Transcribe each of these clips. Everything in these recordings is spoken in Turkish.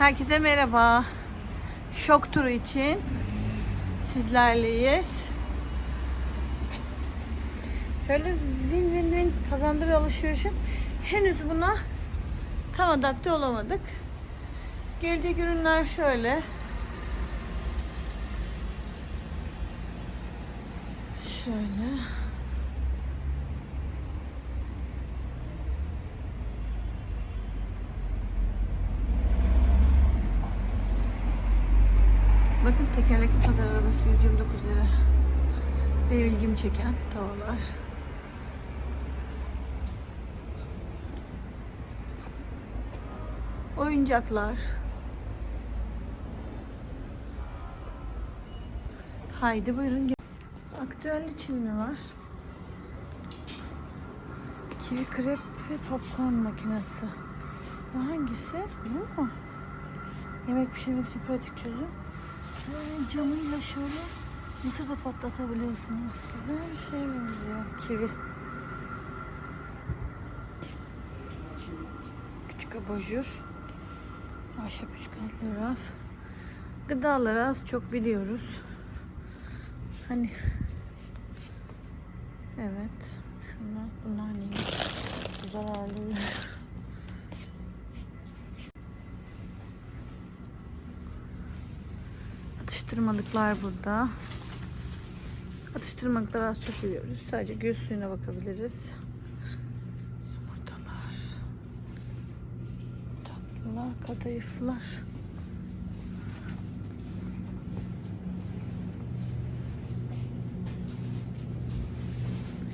Herkese merhaba. Şok turu için sizlerleyiz. Şöyle win win win kazandır alışverişim. Henüz buna tam adapte olamadık. Gelecek ürünler şöyle. Şöyle. Bakın tekerlekli pazar arabası 129 lira. Benim ilgimi çeken tavalar. Oyuncaklar. Haydi buyurun. gel- Aktüel için mi var? Kivi krep ve popcorn makinesi. Bu hangisi? Bu mu? Yemek pişirmek için pratik çözüm. Camıyla şöyle mısır da patlatabiliyorsunuz. Güzel bir şey benziyor. Kivi. Küçük abajur. Ahşap üçgenli raf. Gıdaları az çok biliyoruz. Hani Evet. Şunlar bunlar neymiş? Zararlı. Atıştırmalıklar burada. Atıştırmalıklar az çok biliyoruz. Sadece göz suyuna bakabiliriz. Yumurtalar. Tatlılar, kadayıflar.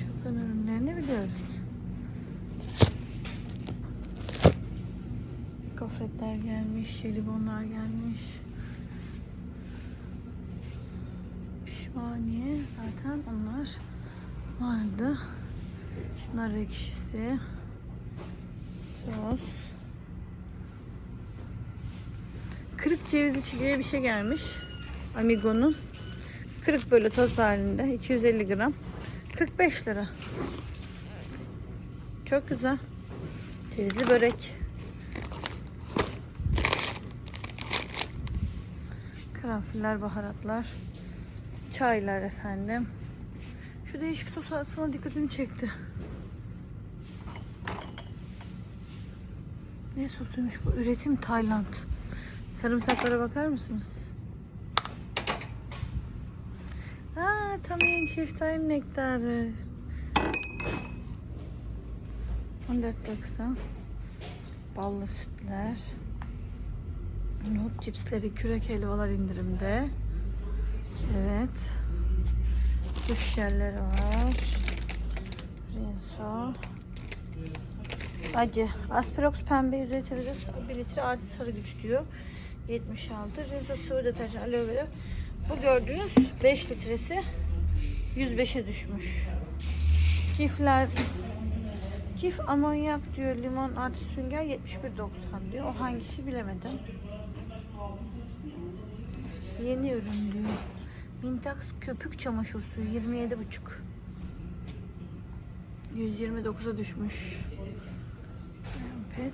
Şokan ürünlerini biliyoruz. Gofretler gelmiş, jelibonlar gelmiş. Pişmaniye zaten onlar vardı. Nar ekşisi. Sos. Kırık cevizi çileği bir şey gelmiş. Amigo'nun. Kırık böyle toz halinde. 250 gram. 45 lira. Çok güzel. Cevizli börek. Karanfiller, baharatlar. Çaylar efendim. Şu değişik sos aslında dikkatimi çekti. Ne sosuymuş bu? Üretim Tayland. Sarımsaklara bakar mısınız? Aa, tamamen şeftali nektarı. 14.90 Ballı sütler. Nohut cipsleri, kürek helvalar indirimde. Evet. Duş jelleri var. Rinso. Acı. Asperox pembe yüzey temizle 1 litre artı sarı güç diyor. 76. Rinso sıvı deterjan aloe vera. Bu gördüğünüz 5 litresi 105'e düşmüş. Cifler Cif amonyak diyor. Limon artı sünger 71.90 diyor. O hangisi bilemedim. Yeni ürün diyor. Mintax köpük çamaşır suyu 27,5. 129'a düşmüş. Pet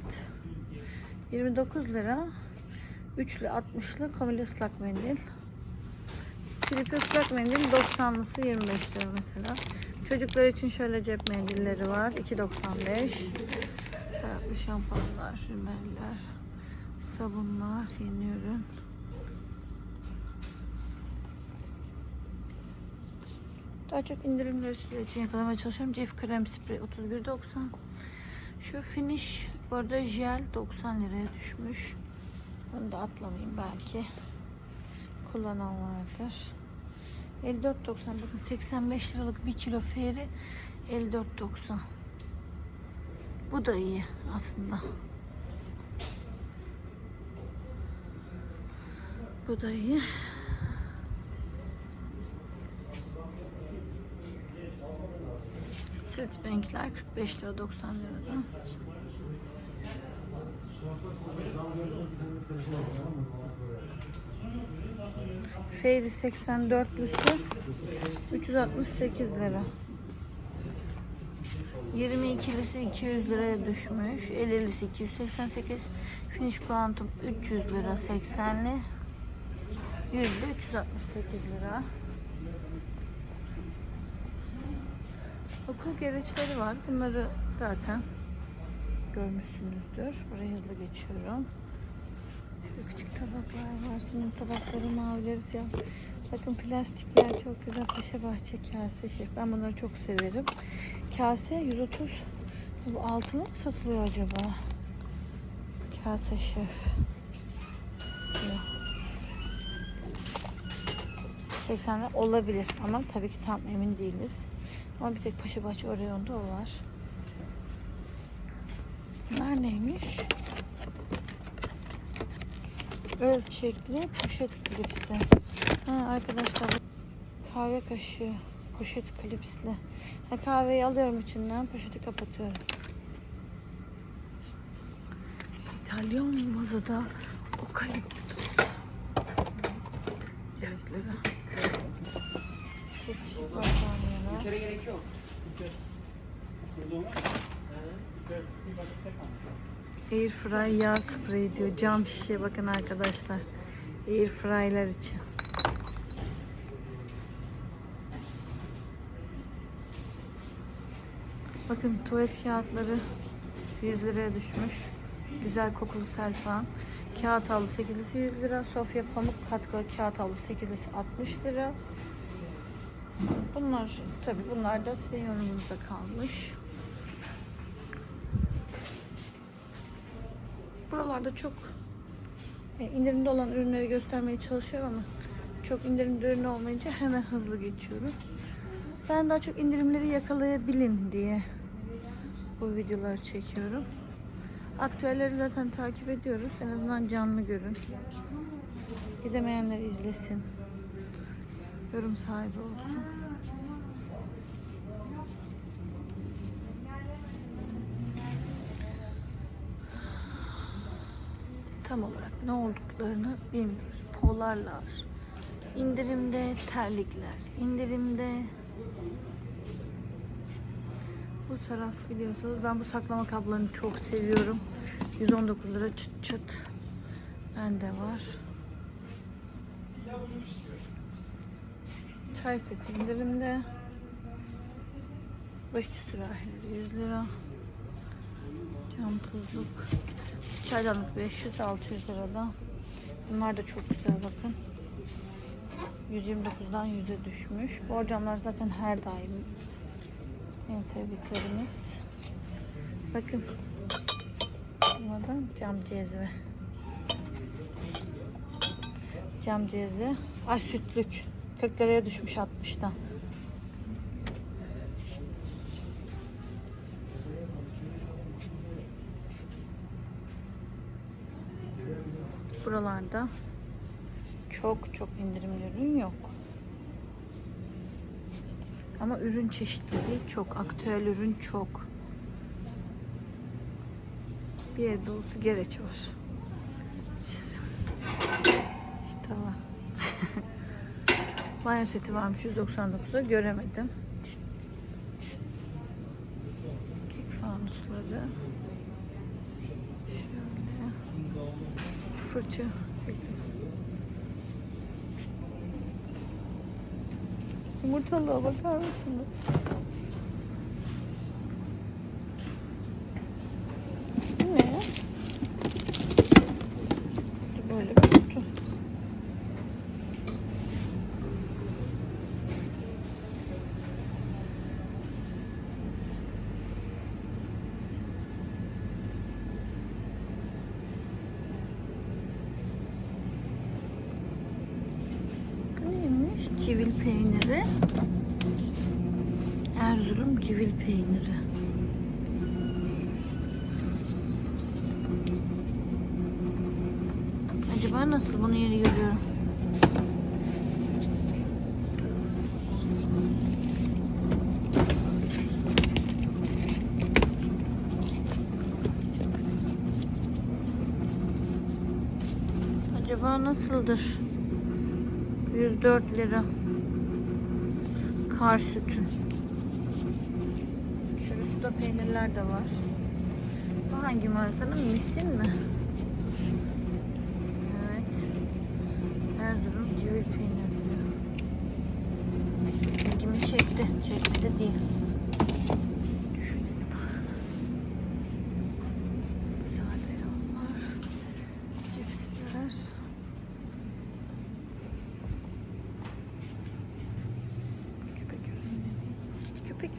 29 lira. Üçlü 60'lı komili ıslak mendil. Silip ıslak mendil 90'lısı 25 lira mesela. Çocuklar için şöyle cep mendilleri var. 2.95. Farklı şampuanlar, rimeller, sabunlar, yeni ürün. Daha çok indirimleri sizler için yakalamaya çalışıyorum. Cif krem sprey 31.90. Şu finish bu arada jel 90 liraya düşmüş. Bunu da atlamayayım belki. Kullanan vardır. 54.90 bakın 85 liralık 1 kilo feri 54.90. Bu da iyi aslında. Bu da iyi. Citibank'ler 45 lira 90 liradan. Fairy 84'lüsü 368 lira. 22'lisi 200 liraya düşmüş. 50'lisi 288. Finish Quantum 300 lira 80'li. 100'lü 368 lira. Okul gereçleri var. Bunları zaten görmüşsünüzdür. Buraya hızlı geçiyorum. Şöyle küçük tabaklar var. Sunum tabakları, mavileri siyah. Bakın plastikler çok güzel. Paşa Bahçe kase şef. Ben bunları çok severim. Kase 130. Bu altılı mı satılıyor acaba? Kase şef. Yok. 80 lira olabilir ama tabii ki tam emin değiliz. Ama bir tek Paşa Bahçe Oreo'nda o var. Bunlar neymiş? Ölçekli poşet klipsi. Ha, arkadaşlar kahve kaşığı poşet klipsli. Ha, kahveyi alıyorum içinden poşeti kapatıyorum. İtalyan mazada okaliptus. Gerek yok. Air fry yağ spreyi diyor. Cam şişe bakın arkadaşlar. Air fry'ler için. Bakın tuvalet kağıtları 100 liraya düşmüş. Güzel kokulu selfan. Kağıt havlu 8'lisi 100 lira. Sofya pamuk katkı kağıt havlu 8'lisi 60 lira. Bunlar tabi bunlar da sizin yorumunuzda kalmış. Buralarda çok e, indirimde olan ürünleri göstermeye çalışıyorum ama çok indirimde ürün olmayınca hemen hızlı geçiyorum. Ben daha çok indirimleri yakalayabilin diye bu videoları çekiyorum. Aktüelleri zaten takip ediyoruz. En azından canlı görün. Gidemeyenler izlesin. Yorum sahibi olsun. Tam olarak ne olduklarını bilmiyoruz. Polarlar, indirimde terlikler, indirimde bu taraf biliyorsunuz. Ben bu saklama kablarını çok seviyorum. 119 lira çıt çıt. Bende var. Çay seti indirimde. Başı sürahileri 100 lira. Cam tuzluk. Çaydanlık 500-600 lirada. Bunlar da çok güzel bakın. 129'dan 100'e düşmüş. Borcamlar zaten her daim en sevdiklerimiz. Bakın. Bunlardan cam cezve. Cam cezve. Ay sütlük. 40 liraya düşmüş 60'tan. Buralarda çok çok indirimli ürün yok. Ama ürün çeşitliliği çok. Aktüel ürün çok. Bir ev dolusu gereç var. İşte var. Banyo seti varmış 199'a göremedim. Kek fanusları. Şöyle. Fırça. Yumurtalığa bakar mısınız? Bu ne? Böyle bir kutu. Bu neymiş? Civil peyniri. Erzurum civil peyniri. Acaba nasıl bunu yeni görüyorum? Acaba nasıldır? 104 lira. Kar sütü. Usta peynirler de var. Bu hangi markanın? Misin mi? Evet. Erzurum civil peyniri. İlgimi çekti. Çekmedi değil.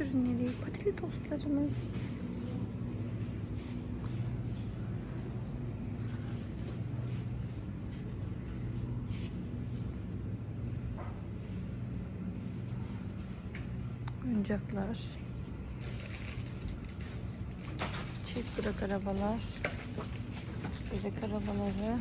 Ürünleri. Patili tostlarımız. Oyuncaklar. Çift bırak arabalar. Bebek arabaları.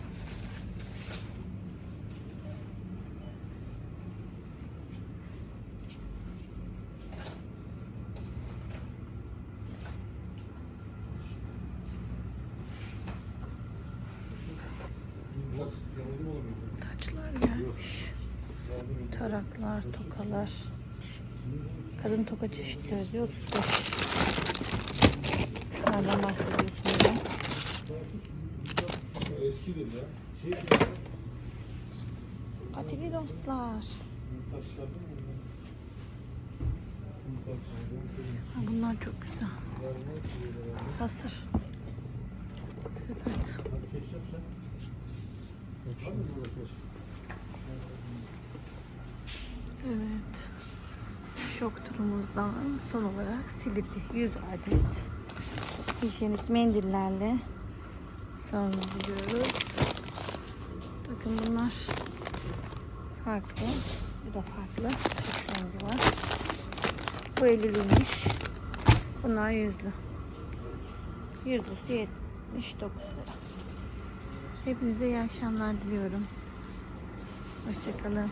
Taçlar gelmiş. Taraklar, tokalar. Kadın toka çeşitleri diyor 35. Nereden bahsediyorsun ya? Eski dedi ya. Şey Patili dostlar. Ha, bunlar çok güzel. Hasır. Sepet. Evet. Şok turumuzdan son olarak Silipi 100 adet hijyenik mendillerle sonlandırıyoruz. Bakın bunlar farklı. Bu da farklı. Çok rengi var. Bu 50'liymiş. Bunlar yüzlü. Yüzlüsü 79 lira. Hepinize iyi akşamlar diliyorum. Hoşçakalın.